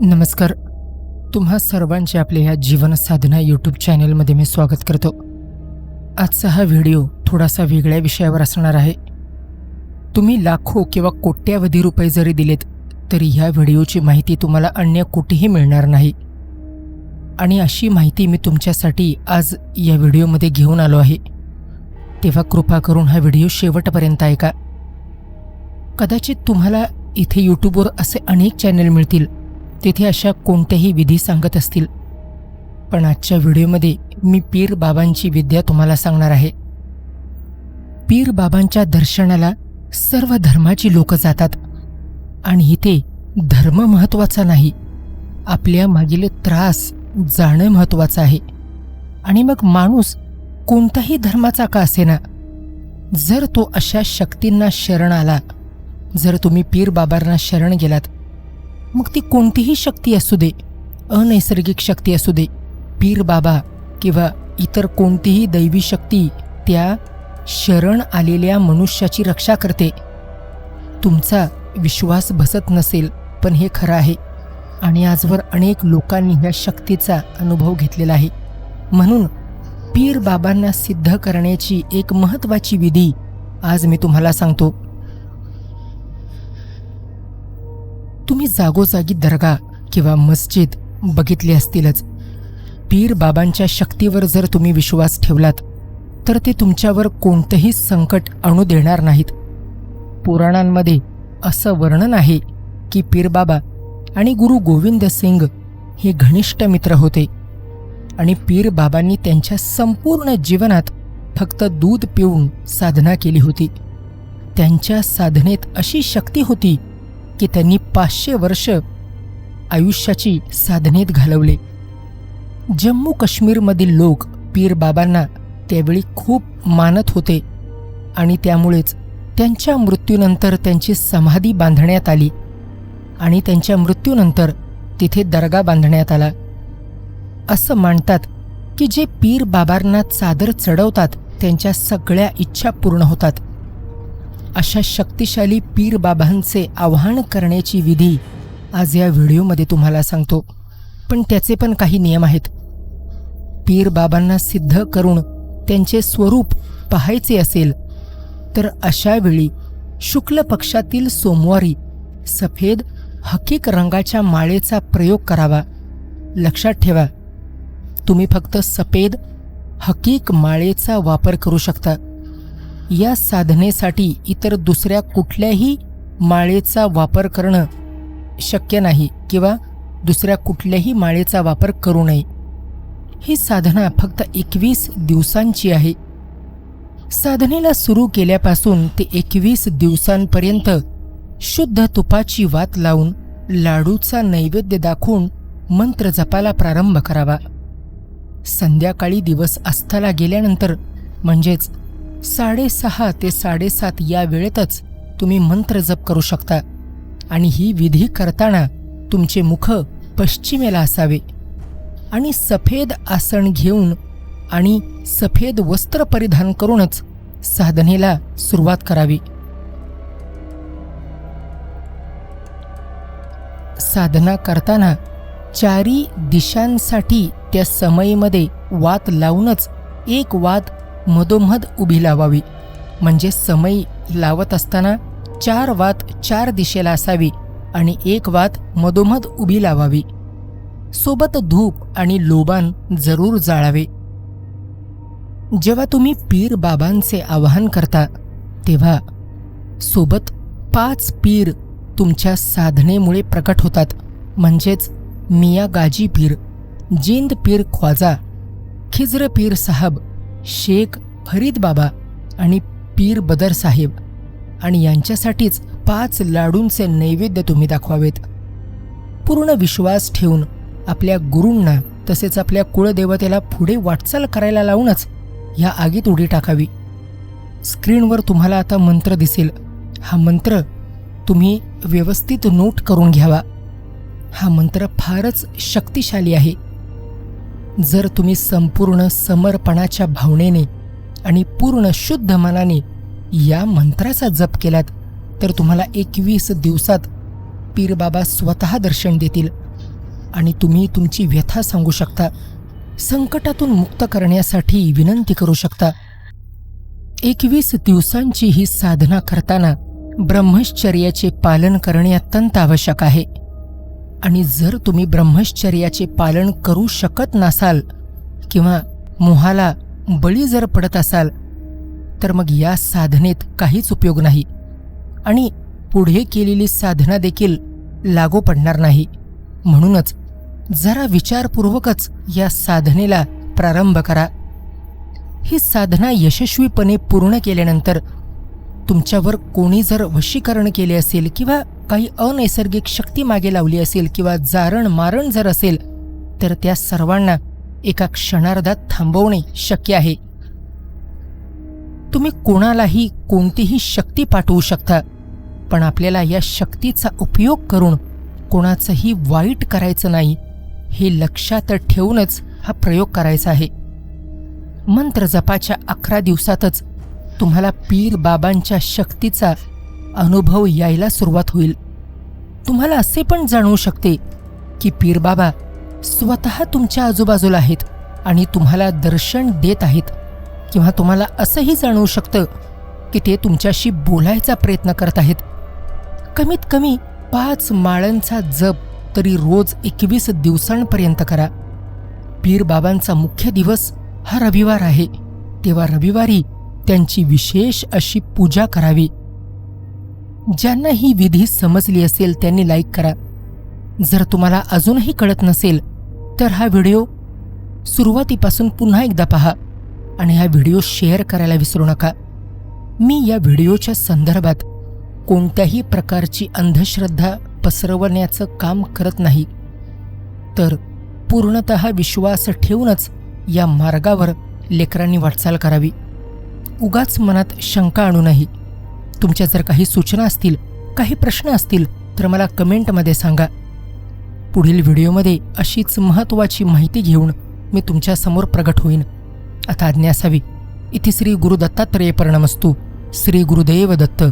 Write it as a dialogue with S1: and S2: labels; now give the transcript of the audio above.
S1: नमस्कार. तुम्हा सर्वांचे आपल्या ह्या जीवन साधना यूट्यूब चॅनेलमध्ये मी स्वागत करतो. आजचा हा व्हिडिओ थोडासा वेगळ्या विषयावर असणार आहे. तुम्ही लाखो किंवा कोट्यावधी रुपये जरी दिलेत तरी ह्या व्हिडिओची माहिती तुम्हाला अन्य कुठेही मिळणार नाही. आणि अशी माहिती मी तुमच्यासाठी आज या व्हिडिओमध्ये घेऊन आलो आहे. तेव्हा कृपा करून हा व्हिडिओ शेवटपर्यंत ऐका. कदाचित तुम्हाला इथे यूट्यूबवर असे अनेक चॅनल मिळतील तेथे अशा कोणत्याही विधी सांगत असतील. पण आजच्या व्हिडिओमध्ये मी पीर बाबांची विद्या तुम्हाला सांगणार आहे. पीर बाबांच्या दर्शनाला सर्व धर्माची लोक जातात. आणि इथे धर्म महत्त्वाचा नाही. आपल्या मागील त्रास जाणं महत्वाचं आहे. आणि मग माणूस कोणताही धर्माचा का असेना? जर तो अशा शक्तींना शरण आला जर तुम्ही पीर बाबांना शरण गेलात मग ती कोणतीही शक्ती असू दे अनैसर्गिक शक्ती असू दे पीर बाबा किंवा इतर कोणतीही दैवी शक्ती त्या शरण आलेल्या मनुष्याची रक्षा करते. तुमचा विश्वास बसत नसेल पण हे खरं आहे. आणि आजवर अनेक लोकांनी ह्या शक्तीचा अनुभव घेतलेला आहे. म्हणून पीर बाबांना सिद्ध करण्याची एक महत्त्वाची विधी आज मी तुम्हाला सांगतो. जागोजागी दर्गा किंवा मस्जिद बघितली असतीलच. पीर बाबांच्या शक्तीवर जर तुम्ही विश्वास ठेवलात तर ते तुमच्यावर कोणतंही संकट आणू देणार नाहीत. पुराणांमध्ये असं वर्णन आहे की पीरबाबा आणि गुरु गोविंद सिंग हे घनिष्ठ मित्र होते आणि पीर बाबांनी त्यांच्या संपूर्ण जीवनात फक्त दूध पिऊन साधना केली होती. त्यांच्या साधनेत अशी शक्ती होती की त्यांनी पाचशे वर्ष आयुष्याची साधनेत घालवले. जम्मू काश्मीरमधील लोक पीर बाबांना त्यावेळी खूप मानत होते आणि त्यामुळेच त्यांच्या मृत्यूनंतर त्यांची समाधी बांधण्यात आली आणि त्यांच्या मृत्यूनंतर तिथे दर्गा बांधण्यात आला. असं मानतात की जे पीर बाबांना चादर चढवतात त्यांच्या सगळ्या इच्छा पूर्ण होतात. अशा शक्तिशाली पीर बाबांचे आवाहन करण्याची विधी आज या व्हिडिओमध्ये तुम्हाला सांगतो. पण त्याचे पण काही नियम आहेत. पीर बाबांना सिद्ध करून त्यांचे स्वरूप पाहायचे असेल तर अशा वेळी शुक्ल पक्षातील सोमवारी सफेद हकीक रंगाच्या माळेचा प्रयोग करावा. लक्षात ठेवा तुम्ही फक्त सफेद हकीक माळेचा वापर करू शकता. या साधनेसाठी इतर दुसऱ्या कुठल्याही माळेचा वापर करणं शक्य नाही किंवा दुसऱ्या कुठल्याही माळेचा वापर करू नये. ही साधना फक्त एकवीस दिवसांची आहे. साधनेला सुरू केल्यापासून ते एकवीस दिवसांपर्यंत शुद्ध तुपाची वात लावून लाडूचा नैवेद्य दाखवून मंत्र जपाला प्रारंभ करावा. संध्याकाळी दिवस अस्ताला गेल्यानंतर म्हणजेच साडेसहा ते साडेसात या वेळेतच तुम्ही मंत्र जप करू शकता. आणि ही विधी करताना तुमचे मुख पश्चिमेला असावे. आणि सफेद आसन घेऊन आणि सफेद वस्त्र परिधान करूनच साधनेला सुरुवात करावी. साधना करताना चारी दिशांसाठी त्या समयीमध्ये वात लावूनच एक वात मधोमध उभी लावावी. म्हणजे समय लावत असताना चार वात चार दिशेला असावी आणि एक वात मधोमध उभी लावावी. सोबत धूप आणि लोबान जरूर जाळावे. जेव्हा तुम्ही पीर बाबांचे आवाहन करता तेव्हा सोबत पाच पीर तुमच्या साधनेमुळे प्रकट होतात म्हणजेच मिया गाजी पीर जिंद पीर ख्वाजा खिज्र पीर साहब शेख फरीद बाबा आणि पीर बदर साहेब आणि यांच्यासाठीच पाच लाडूंचे नैवेद्य तुम्ही दाखवावेत. पूर्ण विश्वास ठेवून आपल्या गुरूंना तसेच आपल्या कुळदेवतेला पुढे वाटचाल करायला लावूनच ह्या आगीत उडी टाकावी. स्क्रीनवर तुम्हाला आता मंत्र दिसेल. हा मंत्र तुम्ही व्यवस्थित नोट करून घ्यावा. हा मंत्र फारच शक्तिशाली आहे. जर तुम्ही संपूर्ण समर्पणाच्या भावनेने आणि पूर्ण शुद्ध मनाने या मंत्राचा जप केलात तर तुम्हाला एकवीस दिवसात पीरबाबा स्वतः दर्शन देतील आणि तुम्ही तुमची व्यथा सांगू शकता. संकटातून मुक्त करण्यासाठी विनंती करू शकता. एकवीस दिवसांची ही साधना करताना ब्रह्मश्चर्याचे पालन करणे अत्यंत आवश्यक आहे. आणि जर तुम्ही ब्रह्मश्चर्याचे पालन करू शकत नसाल किंवा मोहाला बळी जर पडत असाल तर मग या साधनेत काहीच उपयोग नाही आणि पुढे केलेली साधना देखील लागू पडणार नाही. म्हणूनच जरा विचारपूर्वकच या साधनेला प्रारंभ करा. ही साधना यशस्वीपणे पूर्ण केल्यानंतर तुमच्यावर कोणी जर वशीकरण केले असेल किंवा काही अनैसर्गिक शक्ती मागे लावली असेल किंवा जारण मारण जर असेल तर त्या सर्वांना एका क्षणार्धात थांबवणे शक्य आहे. तुम्ही कोणालाही कोणतीही शक्ती पाठवू शकता पण आपल्याला या शक्तीचा उपयोग करून कोणाचंही वाईट करायचं नाही हे लक्षात ठेवूनच हा प्रयोग करायचा आहे. मंत्र जपाच्या अकरा दिवसातच तुम्हाला पीर बाबांच्या शक्तीचा अनुभव यायला सुरुवात होईल. तुम्हाला असे पण जाणवू शकते की पीरबाबा स्वतः तुमच्या आजूबाजूला आहेत आणि तुम्हाला दर्शन देत आहेत. किंवा तुम्हाला असंही जाणवू शकतं की ते तुमच्याशी बोलायचा प्रयत्न करत आहेत. कमीत कमी पाच माळांचा जप तरी रोज एकवीस दिवसांपर्यंत करा. पीरबाबांचा मुख्य दिवस हा रविवार आहे. तेव्हा रविवारी त्यांची विशेष अशी पूजा करावी. ज्यांना ही विधी समजली असेल त्यांनी लाईक करा. जर तुम्हाला अजूनही कळत नसेल तर हा व्हिडिओ सुरुवातीपासून पुन्हा एकदा पहा आणि हा व्हिडिओ शेअर करायला विसरू नका. मी या व्हिडिओच्या संदर्भात कोणत्याही प्रकारची अंधश्रद्धा पसरवण्याचं काम करत नाही. तर पूर्णत विश्वास ठेवूनच या मार्गावर लेकरांनी वाटचाल करावी. उगाच मनात शंका आणू नाही तुमच्या जर काही सूचना असतील काही प्रश्न असतील तर मला कमेंटमध्ये सांगा. पुढील व्हिडिओमध्ये अशीच महत्त्वाची माहिती घेऊन मी तुमच्यासमोर प्रगट होईन. आता आज्ञा असावी. इथे श्री गुरुदत्तात्रेय दत्तात्रेय श्री गुरुदेव दत्त.